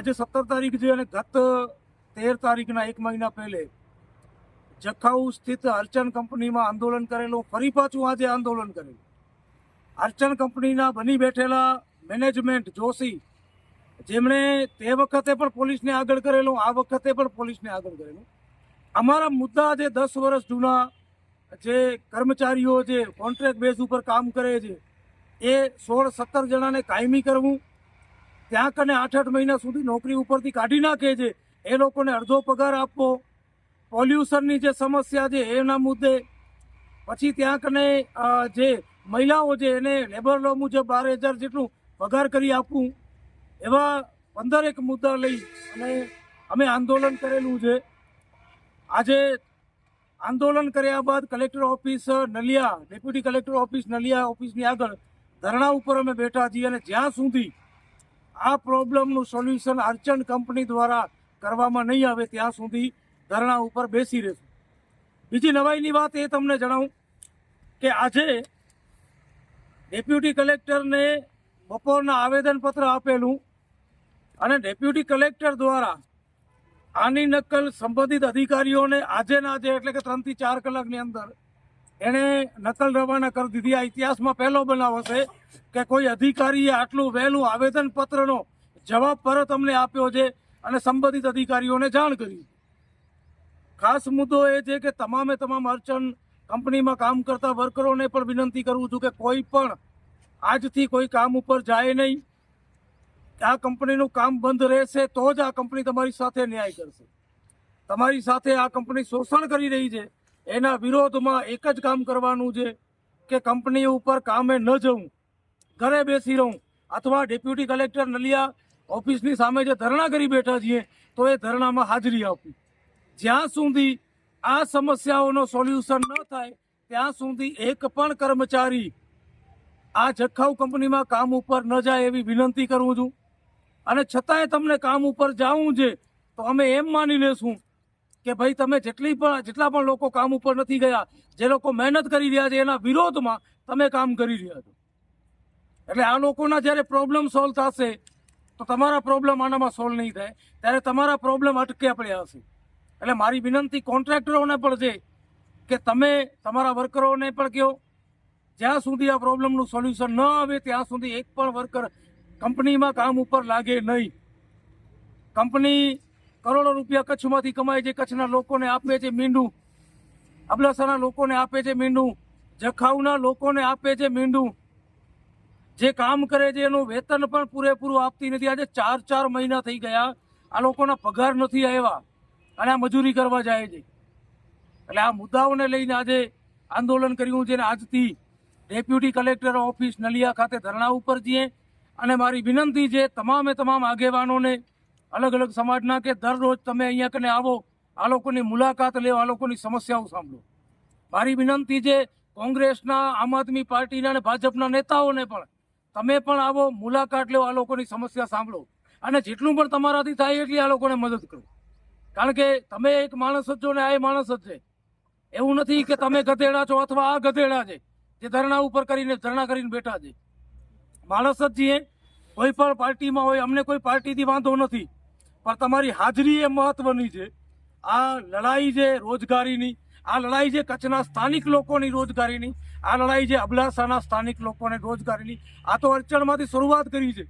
આજે સત્તર તારીખ છે અને ગત તેર તારીખના એક મહિના પહેલે જખાઉ સ્થિત અર્ચન કંપનીમાં આંદોલન કરેલું, ફરી પાછું આજે આંદોલન કરેલું. અર્ચન કંપનીના બની બેઠેલા મેનેજમેન્ટ જોશી, જેમણે તે વખતે પણ પોલીસને આગળ કરેલું, આ વખતે પણ પોલીસને આગળ કરેલું. અમારા મુદ્દા જે દસ વર્ષ જૂના જે કર્મચારીઓ જે કોન્ટ્રાક્ટ બેઝ ઉપર કામ કરે છે, એ સોળ સત્તર જણાને કાયમી કરવું ત્યાં કને આઠ આઠ મહિના સુધી નોકરી ઉપરથી કાઢી નાખે છે. એ લોકોને અડધો પગાર આપવો, પોલ્યુશનની જે સમસ્યા છે એના મુદ્દે. પછી ત્યાં કને જે મહિલાઓ છે એને લેબર લો મુજબ બાર હજાર જેટલું પગાર કરી આપવું. એવા પંદરેક મુદ્દા લઈ અને અમે આંદોલન કરેલું છે. આજે આંદોલન કર્યા બાદ collector office Naliya, deputy collector office Naliya ઓફિસની આગળ ધરણા ઉપર અમે બેઠા છીએ અને જ્યાં સુધી આ પ્રોબ્લેમનું સોલ્યુશન અર્ચન કંપની દ્વારા કરવામાં નહીં આવે ત્યાં સુધી ધરણા ઉપર બેસી રહેશું. બીજી નવાઈની વાત એ તમને જણાવું કે આજે ડેપ્યુટી કલેક્ટરને બપોરના આવેદનપત્ર આપેલું અને ડેપ્યુટી કલેક્ટર દ્વારા આની નકલ સંબંધિત અધિકારીઓને આજે ના આજે એટલે કે ત્રણથી ચાર કલાકની અંદર એણે નકલ રવાના કરી દીધી. આ ઇતિહાસમાં પહેલો બનાવ હશે કે કોઈ અધિકારીએ આટલું વહેલું આવેદનપત્રનો જવાબ પરત અમને આપ્યો છે અને સંબંધિત અધિકારીઓને જાણ કરી. ખાસ મુદ્દો એ છે કે તમામે તમામ અર્ચન કંપનીમાં કામ કરતા વર્કરોને પણ વિનંતી કરું છું કે કોઈ પણ આજથી કોઈ કામ ઉપર જાય નહીં. આ કંપનીનું કામ બંધ રહેશે તો જ આ કંપની તમારી સાથે ન્યાય કરશે. તમારી સાથે આ કંપની શોષણ કરી રહી છે. એના વિરોધમાં એક જ કામ કરવાનું છે કે કંપની ઉપર કામે ન જવું. ઘરે બેસી રહું. અથવા ડેપ્યુટી કલેક્ટર નલિયા ઓફિસની સામે જે ધરણા કરી બેઠા છીએ, તો એ ધરણામાં હાજરી આપવી જ્યાં સુધી આ સમસ્યાઓનો સોલ્યુશન ન થાય, ત્યાં સુધી એક પણ કર્મચારી આ જખાઉ કંપનીમાં કામ ઉપર ન જાય એવી વિનંતી કરું છું. અને છતાંય તમને કામ ઉપર જવું છે, તો અમે એમ માની લેશું કે ભાઈ તમે જેટલી પણ જેટલા પણ લોકો કામ ઉપર નથી ગયા, જે લોકો મહેનત કરી રહ્યા છે, એના વિરોધમાં તમે કામ કરી રહ્યા છો. એટલે આ લોકોના જ્યારે પ્રોબ્લેમ સોલ્વ થશે, તો તમારા પ્રોબ્લેમ આનામાં સોલ્વ નહીં થાય. ત્યારે તમારા પ્રોબ્લેમ અટક્યા પડ્યા હશે. એટલે મારી વિનંતી કોન્ટ્રાક્ટરોને પણ છે કે તમે તમારા વર્કરોને પણ કહો, જ્યાં સુધી આ પ્રોબ્લેમનું સોલ્યુશન ન આવે, ત્યાં સુધી એક પણ વર્કર કંપનીમાં કામ ઉપર લાગે નહીં. કંપની કરોડો રૂપિયા કચ્છમાંથી કમાય છે, કચ્છના લોકોને આપે છે મીંડું. અબડાસાના લોકોને આપે છે મીંડું. જખાઉના લોકોને આપે છે મીંડું. જે કામ કરે છે એનું વેતન પણ પૂરેપૂરું આપતી નથી. આજે ચાર ચાર મહિના થઈ ગયા. આ લોકોના પગાર નથી આવ્યા. અને આ મજૂરી કરવા જાય છે. એટલે આ મુદ્દાઓને લઈને આજે આંદોલન કર્યું છે. અને આજથી ડેપ્યુટી કલેક્ટર ઓફિસ નલિયા ખાતે ધરણા ઉપર જઈએ અને મારી વિનંતી છે, તમામે તમામ આગેવાનોને અલગ અલગ સમાજના કે દરરોજ તમે અહીંયા કને આવો, આ લોકોની મુલાકાત લેવો આ લોકોની સમસ્યાઓ સાંભળો. મારી વિનંતી છે, કોંગ્રેસના, આમ આદમી પાર્ટીના અને ભાજપના નેતાઓને પણ, તમે પણ આવો, મુલાકાત લેવો આ લોકોની સમસ્યા સાંભળો. અને જેટલું પણ તમારાથી થાય એટલી આ લોકોને મદદ કરો. કારણ કે તમે એક માણસ જ છો ને આ એ માણસ જ છે. એવું નથી કે તમે ગધેડા છો અથવા આ ગધેડા છે, જે ધરણા ઉપર કરીને ધરણા કરીને બેઠા છે. માણસ જ છીએ. કોઈ પણ પાર્ટીમાં હોય, અમને કોઈ પાર્ટીથી વાંધો નથી. પણ તમારી હાજરી એ મહત્વની છે. આ લડાઈ જે રોજગારીની, આ લડાઈ છે કચ્છના સ્થાનિક લોકોની રોજગારીની, આ લડાઈ છે અબડાસાના સ્થાનિક લોકોને રોજગારીની, આ તો અડચણમાંથી શરૂઆત કરી છે.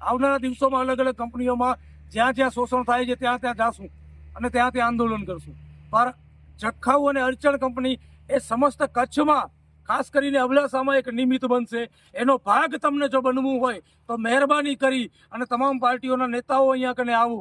આવનારા દિવસોમાં અલગ અલગ કંપનીઓમાં જ્યાં જ્યાં શોષણ થાય છે, ત્યાં ત્યાં જાશું અને ત્યાં ત્યાં આંદોલન કરશું. પણ જખાઉ અને અડચણ કંપની એ સમસ્ત કચ્છમાં ખાસ કરીને અબડાસામાં એક નિમિત્ત બનશે. એનો ભાગ તમને જો બનવું હોય, તો મહેરબાની કરી અને તમામ પાર્ટીઓના નેતાઓ અહીંયા કને આવો.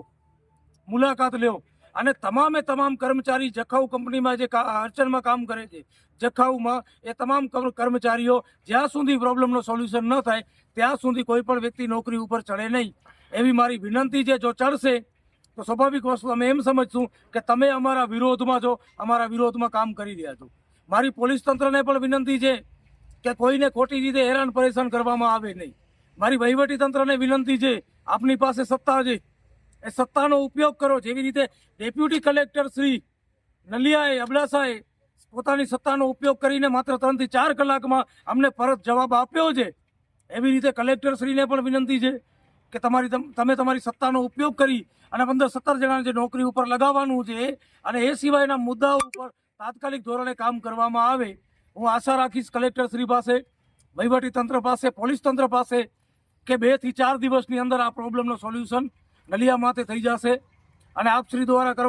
મુલાકાત લ્યો. અને તમામે તમામ કર્મચારી જખાઉ કંપનીમાં જે અડચણમાં કામ કરે છે, જખાઉમાં એ તમામ કર્મચારીઓ જ્યાં સુધી પ્રોબ્લેમનો સોલ્યુશન ન થાય, ત્યાં સુધી કોઈ પણ વ્યક્તિ નોકરી ઉપર ચડે નહીં. એવી મારી વિનંતી છે, જો ચડશે, તો સ્વાભાવિક વસ્તુ, અમે એમ સમજશું કે તમે અમારા વિરોધમાં છો અમારા વિરોધમાં કામ કરી રહ્યા છો. મારી પોલીસ તંત્રને પણ વિનંતી છે કે કોઈને ખોટી રીતે હેરાન પરેશાન કરવામાં આવે નહીં. મારી વહીવટી તંત્રને વિનંતી છે, આપની પાસે સત્તા છે. એ સત્તાનો ઉપયોગ કરો. જેવી રીતે ડેપ્યુટી કલેક્ટર શ્રી નલિયાએ, અબડાસાએ પોતાની સત્તાનો ઉપયોગ કરીને માત્ર ત્રણથી ચાર કલાકમાં અમને પરત જવાબ આપ્યો છે. એવી રીતે કલેક્ટર શ્રીને પણ વિનંતી છે કે તમારી તમ- તમે તમારી સત્તાનો ઉપયોગ કરી અને પંદર સત્તર જણાને જે નોકરી ઉપર લગાવવાનું છે અને એ સિવાયના મુદ્દાઓ ઉપર તાત્કાલિક ધોરણે કામ કરવામાં આવે, હું આશા રાખીશ કલેક્ટર શ્રી પાસે, વહીવટી તંત્ર પાસે, પોલીસ તંત્ર પાસે કે બેથી ચાર દિવસની અંદર આ પ્રોબ્લેમનો સોલ્યુશન નલિયા માથે થઈ જશે. અને આપ શ્રી દ્વારા કરવા